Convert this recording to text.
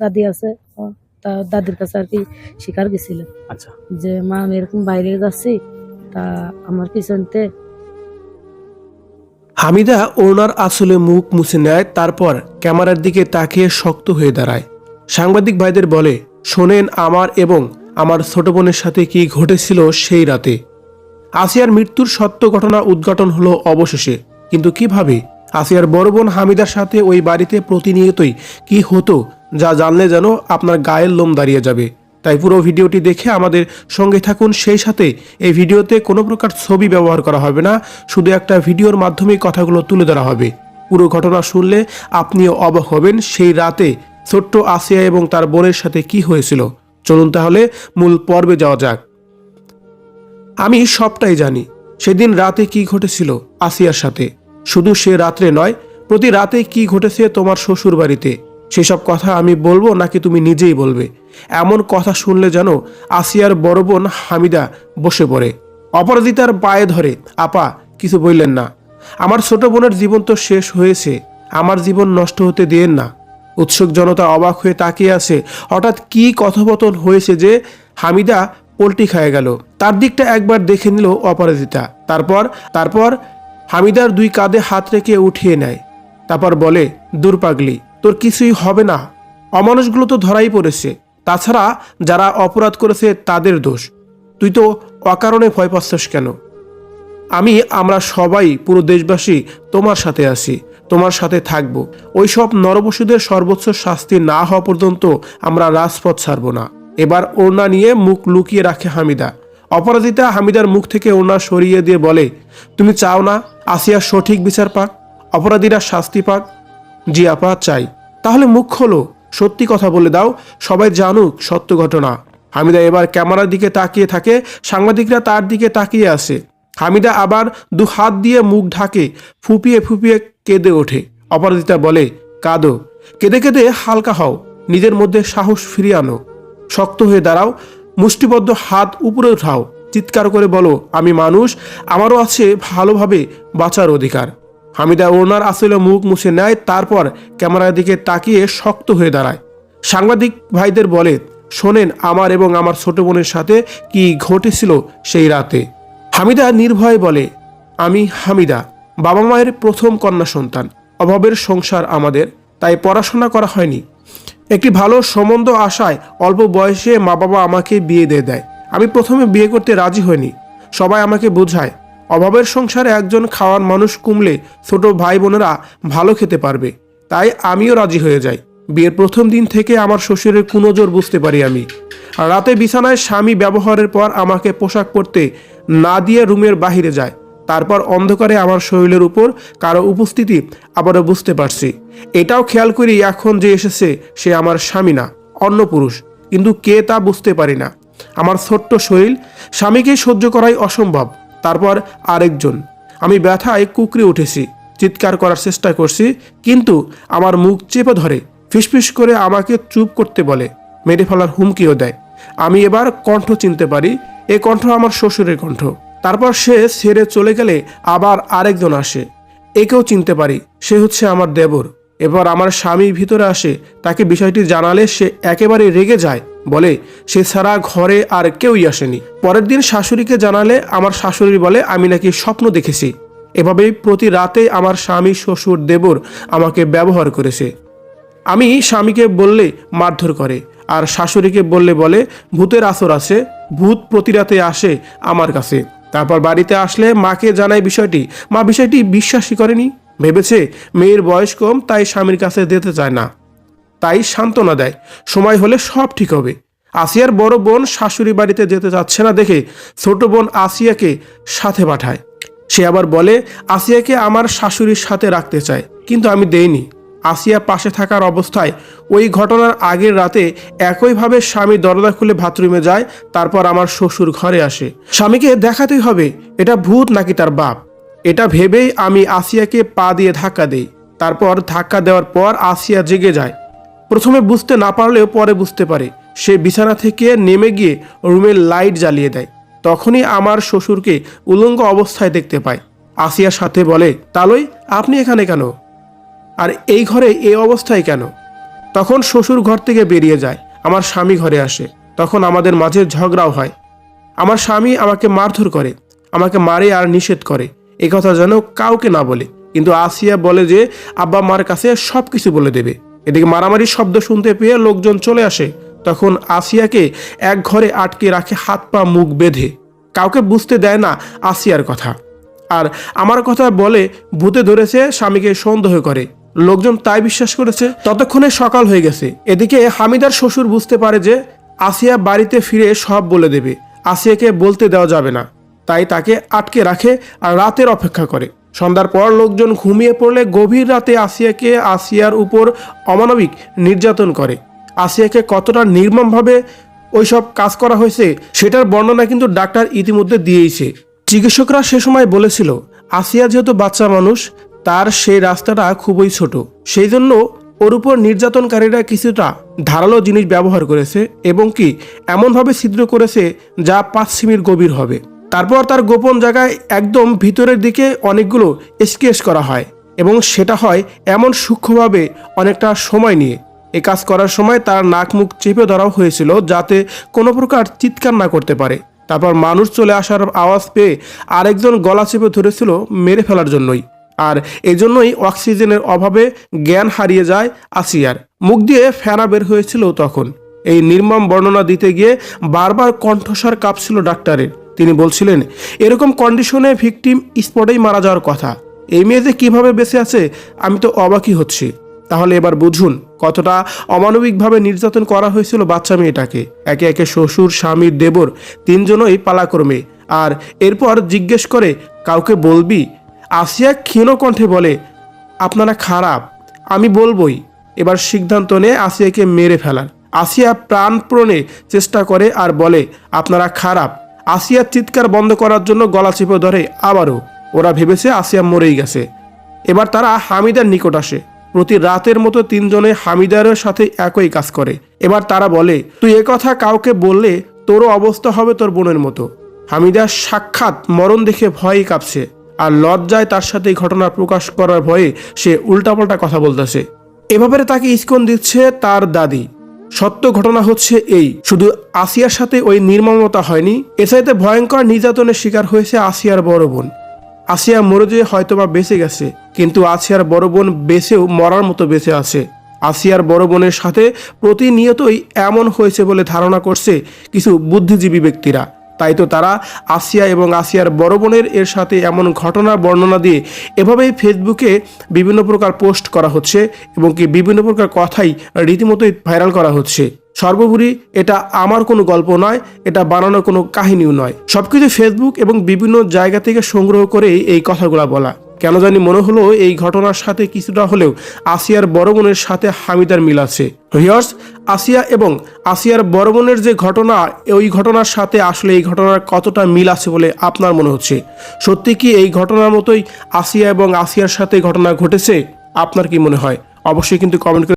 দাদি আছে তা দাদির কাছে আর কি শিকার গেছিল। আচ্ছা। যে মা আমি এরকম বাইরে যাচ্ছি তা আমার পিছনতে হামিদা ওনার আসলে মুখ মুছে নেয় তারপর ক্যামেরার দিকে তাকিয়ে শক্ত হয়ে দাঁড়ায়। সাংবাদিক ভাইদের বলে শোনেন আমার এবং আমার ছোট বোনের সাথে কি ঘটেছিল সেই রাতে। আসিয়ার মৃত্যুর সত্য ঘটনা উদ্ঘাটন হলো অবশেষে। কিন্তু কীভাবে? আসিয়ার বড় বোন হামিদার সাথে ওই বাড়িতে প্রতিনিয়তই কি হতো যা জানলে যেন আপনার গায়ের লোম দাঁড়িয়ে যাবে। তাই পুরো ভিডিওটি দেখে আমাদের সঙ্গে থাকুন। সেই সাথে এই ভিডিওতে কোনো প্রকার ছবি ব্যবহার করা হবে না। শুধু একটা ভিডিওর মাধ্যমে কথাগুলো তুলে ধরা হবে। পুরো ঘটনা শুনলে আপনিও অবাক হবেন সেই রাতে ছোট্ট আসিয়া এবং তার বোনের সাথে কি হয়েছিল। চলুন তাহলে মূল পর্বে যাওয়া যাক। আমি সবটাই জানি, সেদিন রাতে কি ঘটেছিল আসিয়ার সাথে। শুধু সে রাত্রে নয়, প্রতি রাতে কি ঘটেছে তোমার শ্বশুর বাড়িতে সেসব কথা আমি বলব নাকি তুমি নিজেই বলবে? এমন কথা শুনলে যেন আসিয়ার বড় বোন হামিদা বসে পড়ে। অপরাজিতার পায়ে ধরে, আপা, কিছু বললেন না। আমার ছোট বোনের জীবন তো শেষ হয়েছে। আমার জীবন নষ্ট হতে দিয়েন না। উৎসুক জনতা অবাক হয়ে তাকিয়ে আছে। হঠাৎ কি কথোপকথন হয়েছে যে হামিদা পোলট্রি খায় গেল। তার দিকটা একবার দেখে নিল অপরাজিতা। তারপর তারপর হামিদার দুই কাঁধে হাত রেখে উঠিয়ে নেয়। তারপর বলে, দূর পাগলি। তোর কিছুই হবে না। অমানুষগুলো তো ধরাই পড়েছে। তাছাড়া যারা অপরাধ করেছে তাদের দোষ। তুই তো অকারণে ভয় পাচ্ছিস কেন? আমি, আমরা সবাই, পুরো দেশবাসী তোমার সাথে আছি, তোমার সাথে থাকব। ওই সব নরপশুদের সর্বোচ্চ শাস্তি না হওয়া পর্যন্ত আমরা রাজপথ ছাড়ব না। এবার ওড়না নিয়ে মুখ লুকিয়ে রাখে হামিদা। অপরাজিতা হামিদার মুখ থেকে ওড়না সরিয়ে দিয়ে বলে, তুমি চাও না? আসিয়ার সঠিক বিচার পাক। অপরাধীরা শাস্তি পাক। জি আপা, চাই। তাহলে মুখ খোলো। সত্যি কথা বলে দাও, সবাই জানুক সত্য ঘটনা। হামিদা এবার ক্যামেরার দিকে তাকিয়ে থাকে, সাংবাদিকরা তার দিকে তাকিয়ে আসে হামিদা আবার দু হাত দিয়ে মুখ ঢাকে, ফুপিয়ে ফুপিয়ে কেঁদে ওঠে। অপরাজিতা বলে, কাঁদো। কেঁদে কেঁদে হালকা হও, নিজের মধ্যে সাহস ফিরিয়ে আনো। শক্ত হয়ে দাঁড়াও, মুষ্টিবদ্ধ হাত উপরে উঠাও। চিৎকার করে বলো, আমি মানুষ, আমারও আছে ভালোভাবে বাঁচার অধিকার। হামিদা ওনার আসলে মুখ মুছে নেয়, তারপর ক্যামেরার দিকে তাকিয়ে শক্ত হয়ে দাঁড়ায়। সাংবাদিক ভাইদের বলে, শোনেন, আমার এবং আমার ছোট বোনের সাথে কি ঘটেছিল সেই রাতে? হামিদা নির্ভয়ে বলে, আমি হামিদা, বাবা মায়ের প্রথম কন্যা সন্তান। অভাবের সংসার আমাদের, তাই পড়াশোনা করা হয়নি। একটি ভালো সম্বন্ধ আশায় অল্প বয়সে মা বাবা আমাকে বিয়ে দিয়ে দেয়। আমি প্রথমে বিয়ে করতে রাজি হইনি। সবাই আমাকে বোঝায় অভাবের সংসারে একজন খাওয়ার মানুষ কুমলে ছোট ভাই বোনেরা ভালো খেতে পারবে। তাই আমিও রাজি হয়ে যাই। বিয়ের প্রথম দিন থেকে আমার শ্বশুরের কুনজর বুঝতে পারি আমি। রাতে বিছানায় স্বামী ব্যবহারের পর আমাকে পোশাক পরতে না দিয়ে রুমের বাহিরে যায়। তারপর অন্ধকারে আমার শরীরের উপর কারও উপস্থিতি আবারও বুঝতে পারছি। এটাও খেয়াল করি এখন যে এসেছে সে আমার স্বামী না, অন্য পুরুষ। কিন্তু কে তা বুঝতে পারি না। আমার ছোট্ট শরীর স্বামীকে সহ্য করাই অসম্ভব। তারপর আরেকজন। আমি ব্যথায় কুকরে উঠেছি, চিৎকার করার চেষ্টা করছি, কিন্তু আমার মুখ চেপে ধরে, ফিসফিস করে আমাকে চুপ করতে বলে, মেরে ফেলার হুমকিও দেয়। আমি এবার কণ্ঠ চিনতে পারি, এ কণ্ঠ আমার শ্বশুরের কণ্ঠ। তারপর সে ছেড়ে চলে গেলে আবার আরেকজন আসে। একেও চিনতে পারি, সে হচ্ছে আমার দেবর। এবার আমার স্বামী ভিতরে আসে, তাকে বিষয়টি জানালে সে একেবারে রেগে যায় বলে, সে ছাড়া ঘরে আর কেউই আসেনি। পরের দিন শাশুড়িকে জানালে, আমার শাশুড়ি বলে, আমি নাকি স্বপ্ন দেখেছি। এভাবেই প্রতি রাতে আমার স্বামী শ্বশুর দেবর আমাকে ব্যবহার করেছে। আমি স্বামীকে বললে মারধর করে, আর শাশুড়িকে বললে বলে, ভূতের আসর আছে, ভূত প্রতি রাতে আসে আমার কাছে। তারপর বাড়িতে আসলে মাকে জানাই বিষয়টি। মা বিষয়টি বিশ্বাসই করেনি। ভেবেছে, মেয়ের বয়স কম, তাই স্বামীর কাছে যেতে চায় না। তাই সান্ত্বনা দেয়। সময় হলে সব ঠিক হবে। আসিয়ার বড় বোন শাশুড়ি বাড়িতে যেতে চাচ্ছে না দেখে ছোট বোন আসিয়াকে সাথে পাঠায়। সে আবার বলে, আসিয়াকে আমার শাশুড়ির সাথে রাখতে চায়, কিন্তু আমি দেইনি। আসিয়া পাশে থাকার অবস্থায় ওই ঘটনার আগের রাতে একইভাবে স্বামী দরজা খুলে বাথরুমে যায়, তারপর আমার শ্বশুর ঘরে আসে। স্বামীকে দেখাতেই হবে, এটা ভূত নাকি তার বাপ? এটা ভেবেই আমি আসিয়াকে পা দিয়ে ধাক্কা দেই। তারপর ধাক্কা দেওয়ার পর আসিয়া জেগে যায়। প্রথমে বুঝতে না পারলেও পরে বুঝতে পারে। সে বিছানা থেকে নেমে গিয়ে রুমের লাইট জ্বালিয়ে দেয়। তখনই আমার শ্বশুরকে উলঙ্গ অবস্থায় দেখতে পায়। আসিয়ার সাথে বলে, তালই, আপনি এখানে কেন? আর এই ঘরে এই অবস্থায় কেন? তখন শ্বশুর ঘর থেকে বেরিয়ে যায়। আমার স্বামী ঘরে আসে। তখন আমাদের মাঝে ঝগড়াও হয়। আমার স্বামী আমাকে মারধর করে, আমাকে মারে আর নিষেধ করে। এ কথা যেন কাউকে না বলে। কিন্তু আসিয়া বলে যে, আব্বা মার কাছে সব কিছু বলে দেবে। এদিকে মারামারির শব্দ শুনতে পেয়ে লোকজন চলে আসে। তখন আসিয়াকে এক ঘরে আটকে রাখে হাত পা মুখ বেঁধে। কাউকে বুঝতে দেয় না আসিয়ার কথা। আর আমার কথা বলে ভূতে ধরেছে, স্বামীকে সন্দেহ করে। লোকজন তাই বিশ্বাস করেছে, ততক্ষণে সকাল হয়ে গেছে। এদিকে হামিদার শ্বশুর বুঝতে পারে যে আসিয়া বাড়িতে ফিরে সব বলে দেবে। আসিয়াকে বলতে দেওয়া যাবে না। তাই তাকে আটকে রাখে আর রাতের অপেক্ষা করে। সন্ধ্যার পর লোকজন ঘুমিয়ে পড়লে গভীর রাতে আসিয়াকে আসিয়ার উপর অমানবিক নির্যাতন করে। আসিয়াকে কতটা নির্মমভাবে ওইসব কাজ করা হয়েছে, সেটার বর্ণনা কিন্তু ডাক্তার ইতিমধ্যে দিয়েইছে। চিকিৎসকরা সে সময় বলেছিল, আসিয়া যেহেতু বাচ্চা মানুষ, তার সেই রাস্তাটা খুবই ছোট। সেই জন্য ওর উপর নির্যাতনকারীরা কিছুটা ধারালো জিনিস ব্যবহার করেছে এবং কি এমনভাবে ছিদ্র করেছে যা পাঁচ সিমির গভীর হবে। তারপর তার গোপন জায়গায় একদম ভিতরের দিকে অনেকগুলো স্কেচ করা হয় এবং সেটা হয় এমন সূক্ষ্মভাবে অনেকটা সময় নিয়ে। এ কাজ করার সময় তার নাক মুখ চেপে ধরাও হয়েছিল যাতে কোনো প্রকার চিৎকার না করতে পারে। তারপর মানুষ চলে আসার আওয়াজ পেয়ে আরেকজন গলা চেপে ধরেছিল মেরে ফেলার জন্যই। আর এজন্যই অক্সিজেনের অভাবে জ্ঞান হারিয়ে যায় আসিয়ার। মুখ দিয়ে ফেনা বের হয়েছিল তখন। এই নির্মম বর্ণনা দিতে গিয়ে বারবার কণ্ঠস্বর কাঁপছিল ডাক্তারের। তিনি বলছিলেন, এরকম কন্ডিশনে ভিকটিম স্পটেই মারা যাওয়ার কথা। এই মেয়ে যে কীভাবে বেঁচে আছে, আমি তো অবাকই হচ্ছি। তাহলে এবার বুঝুন, কতটা অমানবিকভাবে নির্যাতন করা হয়েছিল বাচ্চা মেয়েটাকে। একে একে শ্বশুর, স্বামী, দেবর তিনজনই পালাক্রমে। আর এরপর জিজ্ঞেস করে, কাউকে বলবি? আসিয়া ক্ষীণ কণ্ঠে বলে, আপনারা খারাপ, আমি বলবই। এবার সিদ্ধান্ত নিয়ে আসিয়াকে মেরে ফেলার। আসিয়া প্রাণপ্রণে চেষ্টা করে আর বলে, আপনারা খারাপ আসিয়ার চিৎকার বন্ধ করার জন্য গলা চেপে ধরে। আবারও ওরা ভেবেছে আসিয়া মরেই গেছে। এবার তারা হামিদার নিকট আসে। প্রতি রাতের মতো তিনজনে হামিদারের সাথে একই কাজ করে। এবার তারা বলে, তুই কথা কাউকে বললে তোরও অবস্থা হবে তোর বোনের মতো। হামিদার সাক্ষাৎ মরণ দেখে ভয়ই কাঁপছে। আর লজ্জায় তার সাথে ঘটনা প্রকাশ করার ভয়ে সে উল্টাপাল্টা কথা বলতেছে। এভাবে তাকে ইস্কন দিচ্ছে তার দাদি। সত্য ঘটনা হচ্ছে এই। শুধু আসিয়ার সাথে ওই নির্মমতা হয়নি এসাইতে ভয়ঙ্কর নির্যাতনের শিকার হয়েছে আসিয়ার বড় বোন। আসিয়া মরে যেয়ে হয়তোবা বেঁচে গেছে, কিন্তু আসিয়ার বড় বোন বেঁচেও মরার মতো বেঁচে আছে। আসিয়ার বড় বোনের সাথে প্রতিনিয়তই এমন হয়েছে বলে ধারণা করছে কিছু বুদ্ধিজীবী ব্যক্তিরা। তাই তো তারা আসিয়া এবং আসিয়ার বড় বোনের এর সাথে এমন ঘটনা বর্ণনা দিয়ে এভাবেই ফেসবুকে বিভিন্ন প্রকার পোস্ট করা হচ্ছে এবং কি বিভিন্ন প্রকার কথাই রীতিমতোই ভাইরাল করা হচ্ছে। সর্বোপরি এটা আমার কোনো গল্প নয়, এটা বানানোর কোনো কাহিনীও নয়। সবকিছু ফেসবুক এবং বিভিন্ন জায়গা থেকে সংগ্রহ করেই এই কথাগুলো বলা। কেন জানি মনে হলো এই ঘটনার সাথে কিছুটা হলেও আসিয়ার বড় বোনের সাথে হামিদার মিল আছে। ভিউয়ার্স আসিয়া এবং আসিয়ার বড় বোনের যে ঘটনা, ওই ঘটনার সাথে আসলে এই ঘটনার কতটা মিল আছে বলে আপনার মনে হচ্ছে? সত্যি কি এই ঘটনার মতোই আসিয়া এবং আসিয়ার সাথে ঘটনা ঘটেছে? আপনার কি মনে হয়? অবশ্যই কিন্তু কমেন্ট